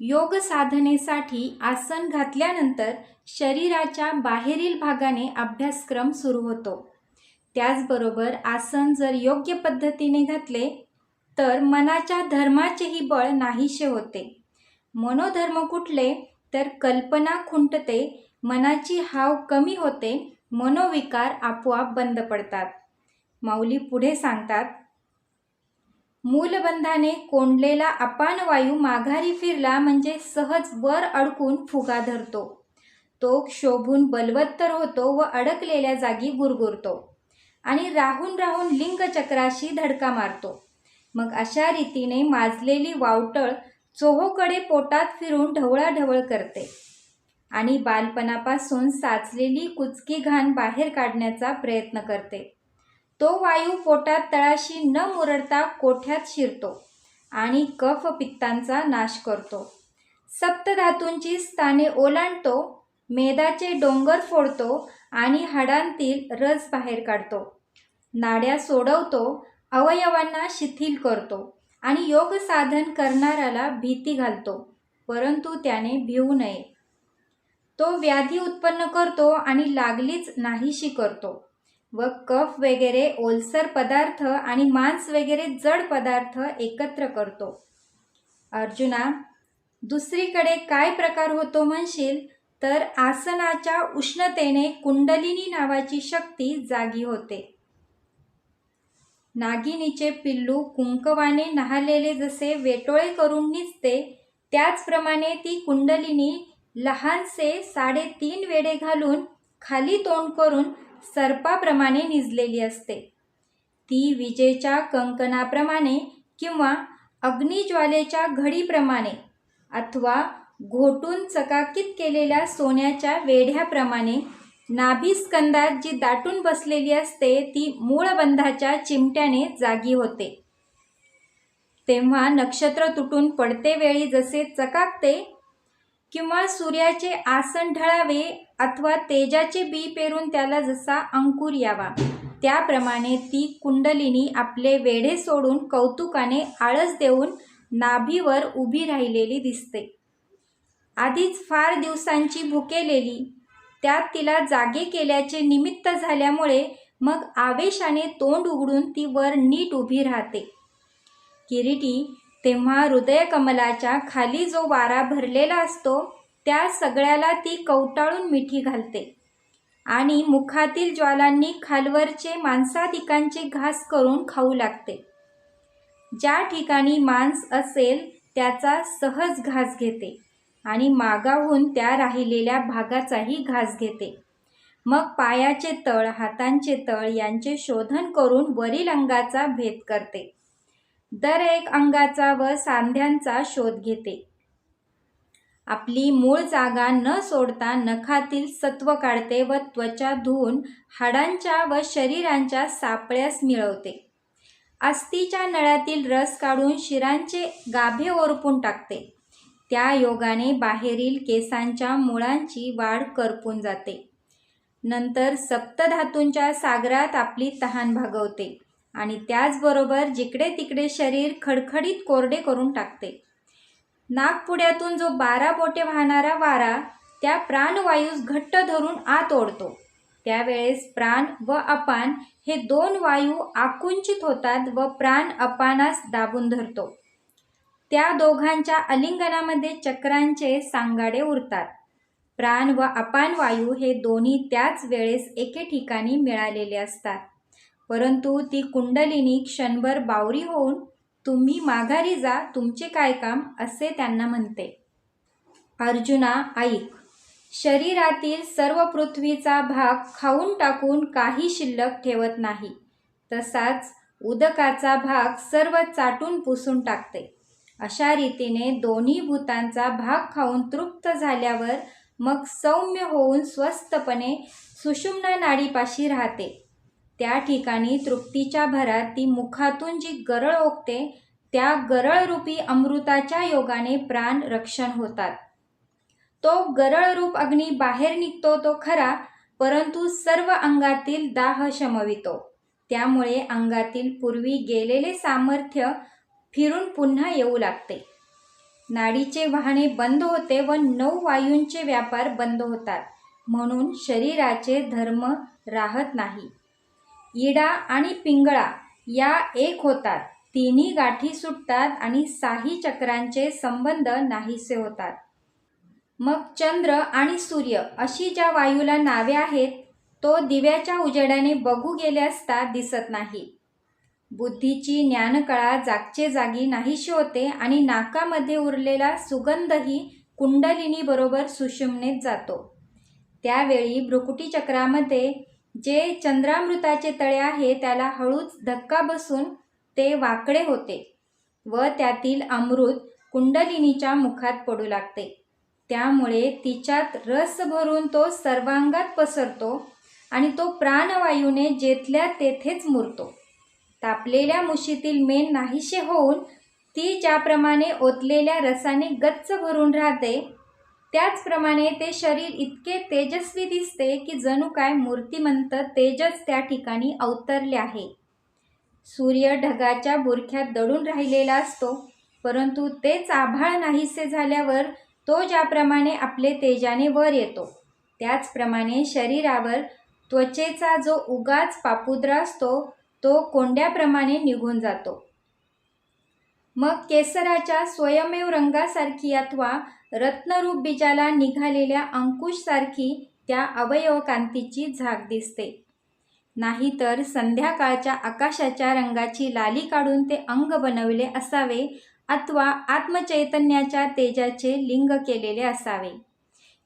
योग साधनेसाठी आसन घातल्यानंतर शरीराच्या बाहेरील भागाने अभ्यासक्रम सुरू होतो. त्याचबरोबर आसन जर योग्य पद्धतीने घातले तर मनाच्या धर्माचेही बळ नाहीसे होते. मनोधर्म कुठले तर कल्पना खुंटते मनाची हाव कमी होते मनोविकार आपोआप बंद पडतात. माऊली पुढे सांगतात मूलबंधाने कोंडलेला अपान वायू माघारी फिरला म्हणजे सहज वर अडकून फुगा धरतो. तो शोभून बलवत्तर होतो व अडकलेल्या जागी गुरगुरतो आणि राहून राहून लिंगचक्राशी धडका मारतो. मग अशा रीतीने माजलेली वावटळ चोहोकडे पोटात फिरून ढवळाढवळ करते आणि बालपणापासून साचलेली कुचकी घाण बाहेर काढण्याचा प्रयत्न करते. तो वायू पोटात तळाशी न मुरडता कोठ्यात शिरतो आणि कफ पित्तांचा नाश करतो. सप्तधातूंची स्थाने ओलांडतो मेदाचे डोंगर फोडतो आणि हाडांतील रस बाहेर काढतो. नाड्या सोडवतो अवयवांना शिथिल करतो आणि योग साधन करणाऱ्याला भीती घालतो परंतु त्याने भिवू नये. तो व्याधी उत्पन्न करतो आणि लागलीच नाहीशी करतो. व कफ वगैरे ओलसर पदार्थ आणि मांस वगैरे जड पदार्थ एकत्र करतो. अर्जुना दुसरीकडे काय प्रकार होतो म्हणशील? तर आसनाच्या उष्णतेने कुंडलिनी नावाची शक्ती जागी होते. नागिनीचे पिल्लू कुंकवाने नहालेले जसे वेटोळे करून निजते त्याचप्रमाणे ती कुंडलिनी लहानसे साडेतीन वेडे घालून खाली तोंड करून सर्पाप्रमाणे निजलेली असते. ती विजेच्या कंकणाप्रमाणे किंवा अग्निज्वालेच्या घडीप्रमाणे अथवा घोटून चकाकीत केलेल्या सोन्याच्या वेढ्याप्रमाणे नाभिस्कंदात जी दाटून बसलेली असते ती मूळबंधाच्या चिमट्याने जागी होते. तेव्हा नक्षत्र तुटून पडते वेळी जसे चकाकते किंवा सूर्याचे आसन ढळावे अथवा तेजाचे बी पेरून त्याला जसा अंकुर यावा. त्याप्रमाणे ती कुंडलिनी आपले वेढे सोडून कौतुकाने आळस देऊन नाभीवर उभी राहिलेली दिसते. आधीच फार दिवसांची भुकेलेली त्यात तिला जागे केल्याचे निमित्त झाल्यामुळे मग आवेशाने तोंड उघडून ती वर नीट उभी राहते. किरीटी तेव्हा हृदयकमलाच्या खाली जो वारा भरलेला असतो त्या सगळ्याला ती कवटाळून मिठी घालते. आणि मुखातील ज्वालांनी खालवरचे मांसादिकांचे घास करून खाऊ लागते. ज्या ठिकाणी मांस असेल त्याचा सहज घास घेते आणि मागाहून त्या राहिलेल्या भागाचाही घास घेते. मग पायाचे तळ हातांचे तळ यांचे शोधन करून वरील अंगाचा भेद करते. दर एक अंगाचा व सांध्यांचा शोध घेते. आपली मूळ जागा न सोडता नखातील सत्व काढते व त्वचा धुवून हाडांच्या व शरीरांच्या सापळ्यास मिळवते. अस्तीच्या नळ्यातील रस काढून शिरांचे गाभे ओरपून टाकते. त्या योगाने बाहेरील केसांच्या मुळांची वाढ करपून जाते. नंतर सप्तधातूंच्या सागरात आपली तहान भागवते. आणि त्याचबरोबर जिकडे तिकडे शरीर खडखडीत कोरडे करून टाकते. नागपुड्यातून जो बारा बोटे वाहणारा वारा त्या प्राणवायूस घट्ट धरून आत ओढतो. त्यावेळेस प्राण व अपान हे दोन वायू आकुंचित होतात व प्राण अपानास दाबून धरतो. त्या दोघांच्या अलिंगनामध्ये चक्रांचे सांगाडे उरतात. प्राण व अपान वायू हे दोन्ही त्याच वेळेस एके ठिकाणी मिळालेले असतात. परंतु ती कुंडलिनी क्षणभर बावरी होऊन तुम्ही माघारी जा तुमचे काय काम? असे त्यांना म्हणते. अर्जुना ऐक. शरीरातील सर्व पृथ्वीचा भाग खाऊन टाकून काही शिल्लक ठेवत नाही. तसाच उदकाचा भाग सर्व चाटून पुसून टाकते. अशा रीतीने दोन्ही भूतांचा भाग खाऊन तृप्त झाल्यावर मग सौम्य होऊन स्वस्तपणे सुषुम्ना नाडीपाशी राहते. त्या ठिकाणी तृप्तीच्या भरात ती मुखातून जी गरळ ओकते त्या गरळरूपी अमृताच्या योगाने प्राण रक्षण होतात. तो गरळरूप अग्नी बाहेर निघतो तो खरा परंतु सर्व अंगातील दाह शमवितो. त्यामुळे अंगातील पूर्वी गेलेले सामर्थ्य फिरून पुन्हा येऊ लागते. नाडीचे वाहने बंद होते व नऊ वायूंचे व्यापार बंद होतात. म्हणून शरीराचे धर्म राहत नाही. इडा आणि पिंगळा या एक होतात. तिन्ही गाठी सुटतात आणि साही चक्रांचे संबंध नाहीसे होतात. मग चंद्र आणि सूर्य अशी ज्या वायूला नावे आहेत तो दिव्याच्या उजेडाने बघू गेले असता दिसत नाही. बुद्धीची ज्ञानकळा जागचे जागी नाहीशी होते आणि नाकामध्ये उरलेला सुगंधही कुंडलिनीबरोबर बरोबर जातो. त्यावेळी भ्रुकुटी चक्रामध्ये जे चंद्रामृताचे तळे आहे त्याला हळूच धक्का बसून ते वाकडे होते व त्यातील अमृत कुंडलिनीच्या मुखात पडू लागते. त्यामुळे तिच्यात रस भरून तो सर्वांगात पसरतो आणि तो प्राणवायूने जेथल्या तेथेच मुरतो. तापलेल्या मुशीतील मेन नाहीसे होऊन ती ज्याप्रमाणे ओतलेल्या रसाने गच्च भरून राहते त्याचप्रमाणे ते शरीर इतके तेजस्वी दिसते की जणू काय मूर्तिमंत तेजच त्या ठिकाणी अवतरले आहे. सूर्य ढगाच्या बुरख्यात दडून राहिलेला असतो परंतु तेच आभाळ नाहीसे झाल्यावर तो ज्याप्रमाणे आपले तेजाने वर येतो त्याचप्रमाणे शरीरावर त्वचेचा जो उगाच पापुद्रा असतो तो कोंड्याप्रमाणे निघून जातो. मग केसराच्या स्वयमेव रंगासारखी अथवा रत्नरूप बीजाला निघालेल्या अंकुशसारखी त्या अवयवकांतीची झाक दिसते. नाहीतर संध्याकाळच्या आकाशाच्या रंगाची लाली काढून ते अंग बनवले असावे अथवा आत्मचैतन्याच्या तेजाचे लिंग केलेले असावे.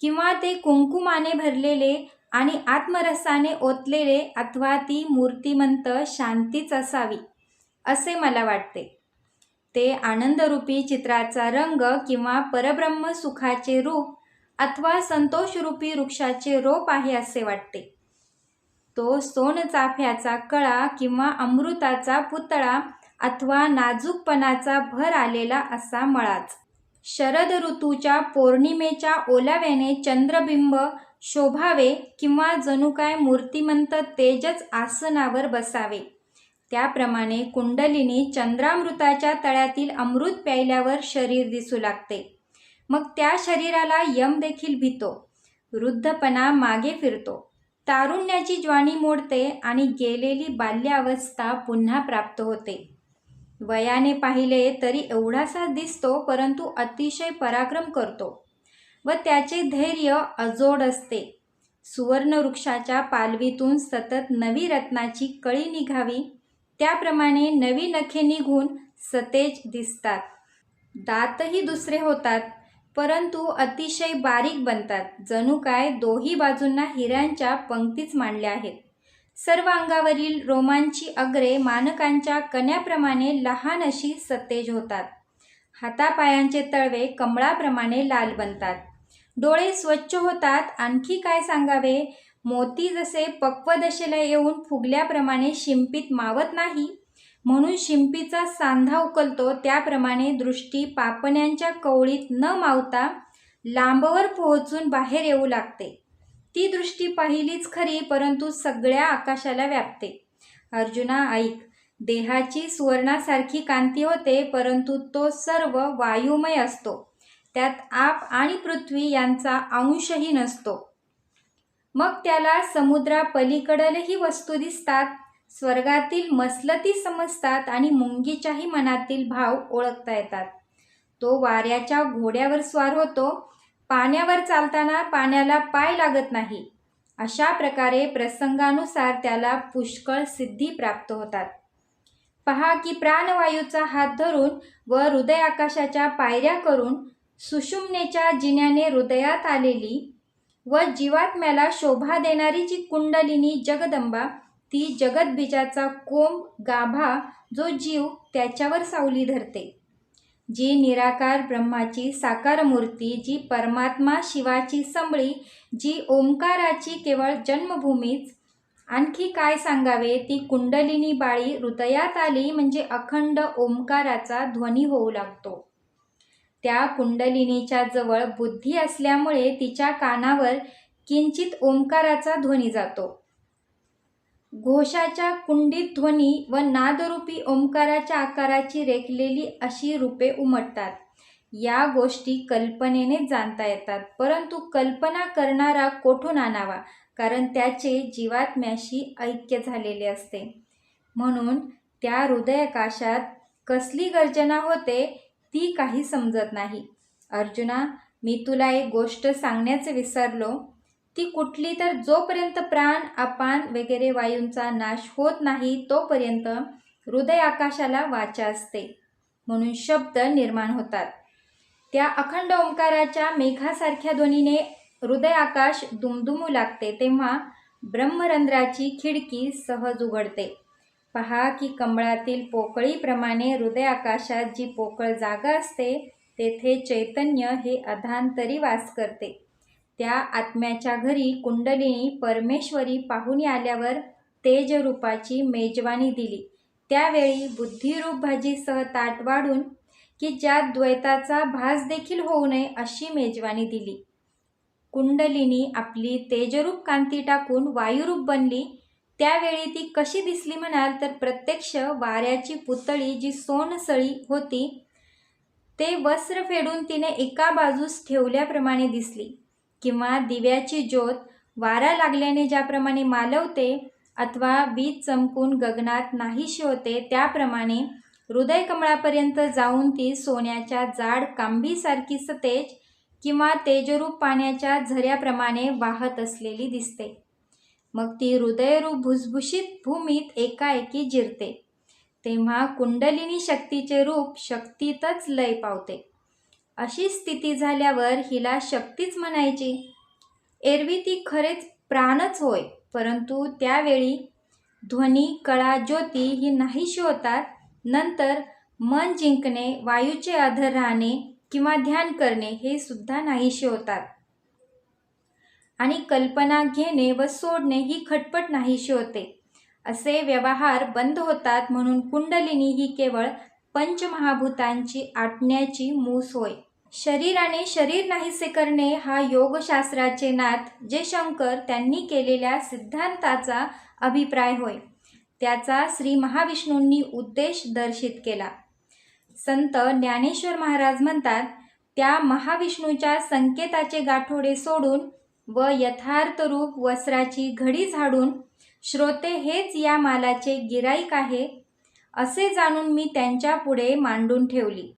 किंवा ते कुंकुमाने भरलेले आणि आत्मरसाने ओतलेले अथवा ती मूर्तिमंत शांतीच असावी असे मला वाटते. ते आनंदरूपी चित्राचा रंग किंवा परब्रह्म सुखाचे रूप अथवा संतोषरूपी वृक्षाचे रोप आहे असे वाटते. तो सोनचाफ्याचा कळा किंवा अमृताचा पुतळा अथवा नाजूकपणाचा भर आलेला असा मळाच. शरद ऋतूच्या पौर्णिमेच्या ओलाव्याने चंद्रबिंब शोभावे किंवा जणू काय मूर्तिमंत तेजच आसनावर बसावे. त्याप्रमाणे कुंडलिनी चंद्रामृताच्या तळ्यातील अमृत प्यायल्यावर शरीर दिसू लागते. मग त्या शरीराला यम देखील भीतो. वृद्धपणा मागे फिरतो. तारुण्याची ज्वानी मोडते आणि गेलेली बाल्यावस्था पुन्हा प्राप्त होते. वयाने पाहिले तरी एवढासा दिसतो परंतु अतिशय पराक्रम करतो व त्याचे धैर्य अजोड असते. सुवर्ण वृक्षाच्या पालवीतून सतत नवी रत्नाची कळी निघावी त्याप्रमाणे नवी नखे निघून सतेज दिसतात. दातही दुसरे होतात परंतु अतिशय बारीक बनतात. जणू काय दोही बाजूंना हिऱ्यांच्या पंक्तीच मांडल्या आहेत. सर्व अंगावरील रोमांची अग्रे मानकांच्या कण्याप्रमाणे लहान अशी सतेज होतात. हातापायांचे तळवे कमळाप्रमाणे लाल बनतात. डोळे स्वच्छ होतात. आणखी काय सांगावे? मोती जसे पक्वदशेला येऊन फुगल्याप्रमाणे शिंपीत मावत नाही म्हणून शिंपीचा सांधा उकलतो त्याप्रमाणे दृष्टी पापण्यांच्या कवळीत न मावता लांबवर पोहोचून बाहेर येऊ लागते. ती दृष्टी पाहिलीच खरी परंतु सगळ्या आकाशाला व्यापते. अर्जुना ऐक देहाची सुवर्णासारखी कांती होते परंतु तो सर्व वायुमय असतो. त्यात आप आणि पृथ्वी यांचा अंशही नसतो. मग त्याला समुद्रापलीकडलही वस्तू दिसतात. स्वर्गातील मसलती समजतात आणि मुंगीच्याही मनातील भाव ओळखता येतात. तो वाऱ्याच्या घोड्यावर स्वार होतो. पाण्यावर चालताना पाण्याला पाय लागत नाही. अशा प्रकारे प्रसंगानुसार त्याला पुष्कळ सिद्धी प्राप्त होतात. पहा की प्राणवायूचा हात धरून व हृदय आकाशाच्या पायऱ्या करून सुषुम्नेच्या जिन्याने हृदयात आलेली व जीवात्म्याला शोभा देणारी जी कुंडलिनी जगदंबा ती जगदबीजाचा कोंब गाभा जो जीव त्याच्यावर सावली धरते. जी निराकार ब्रह्माची साकार मूर्ती जी परमात्मा शिवाची संबळी जी ओंकाराची केवळ जन्मभूमीच आणखी काय सांगावे? ती कुंडलिनी बाळी हृदयात आली म्हणजे अखंड ओंकाराचा ध्वनी होऊ लागतो. त्या कुंडलिनीच्या जवळ बुद्धी असल्यामुळे तिच्या कानावर किंचित ओंकाराचा ध्वनी जातो. घोषाच्या कुंडीत ध्वनी व नादरूपी ओंकाराच्या आकाराची रेखलेली अशी रूपे उमटतात. या गोष्टी कल्पनेने जाणता येतात परंतु कल्पना करणारा कोठून आणावा? कारण त्याचे जीवात्म्याशी ऐक्य झालेले असते. म्हणून त्या हृदयकाशात कसली गर्जना होते? ती काही समजत नाही. अर्जुना मी तुला एक गोष्ट सांगण्याचे विसरलो. ती कुठली तर जोपर्यंत प्राण अपान वगैरे वायूंचा नाश होत नाही तोपर्यंत हृदय आकाशाला वाचा असते. म्हणून शब्द निर्माण होतात. त्या अखंड ओंकाराच्या मेघासारख्या ध्वनीने हृदय आकाश दुमदुमू लागते तेव्हा ब्रह्मरंध्राची खिडकी सहज उघडते. पहा की कमळातील पोकळीप्रमाणे हृदय आकाशात जी पोकळ जागा असते तेथे चैतन्य हे अधांतरी वास करते. त्या आत्म्याच्या घरी कुंडलिनी परमेश्वरी पाहुणी आल्यावर तेजरूपाची मेजवानी दिली. त्यावेळी बुद्धिरूप भाजीसह ताट वाढून की ज्यात द्वैताचा भास देखील होऊ नये अशी मेजवानी दिली. कुंडलिनी आपली तेजरूप कांती टाकून वायुरूप बनली. त्यावेळी ती कशी दिसली म्हणाल तर प्रत्यक्ष वाऱ्याची पुतळी जी सोनसळी होती ते वस्त्र फेडून तिने एका बाजूस ठेवल्याप्रमाणे दिसली. किंवा दिव्याची ज्योत वारा लागल्याने ज्याप्रमाणे मालवते अथवा वीज चमकून गगनात नाहीशी होते त्याप्रमाणे हृदय कमळापर्यंत जाऊन ती सोन्याच्या जाड कांबीसारखी सतेज किंवा तेजरूप पाण्याच्या झऱ्याप्रमाणे वाहत असलेली दिसते. मग ती हृदयरूप भुसभुशीत भूमीत एकाएकी जिरते. तेव्हा कुंडलिनी शक्तीचे रूप शक्तीतच लय पावते. अशी स्थिती झाल्यावर हिला शक्तीच म्हणायची एरवी ती खरेच प्राणच होय परंतु त्यावेळी ध्वनी कळा ज्योती ही नाहीशी होतात नंतर मन जिंकणे वायूचे आधार राहणे किंवा ध्यान करणे हे सुद्धा नाहीशी होतात आणि कल्पना घेणे व सोडणे ही खटपट नाहीशी होते. असे व्यवहार बंद होतात म्हणून कुंडलिनी ही केवळ पंचमहाभूतांची आटण्याची मूस होय. शरीराने शरीर नाहीसे करणे हा योगशास्त्राचे नाथ जे शंकर त्यांनी केलेल्या सिद्धांताचा अभिप्राय होय. त्याचा श्री महाविष्णूंनी उद्देश दर्शित केला. संत ज्ञानेश्वर महाराज म्हणतात त्या महाविष्णूच्या संकेताचे गाठोडे सोडून व यथार्थ रूप वस्त्राची घडी झाडून श्रोते हेच या मालाचे गिराईक आहे असे जाणून मी त्यांच्या पुढे मांडून ठेवली.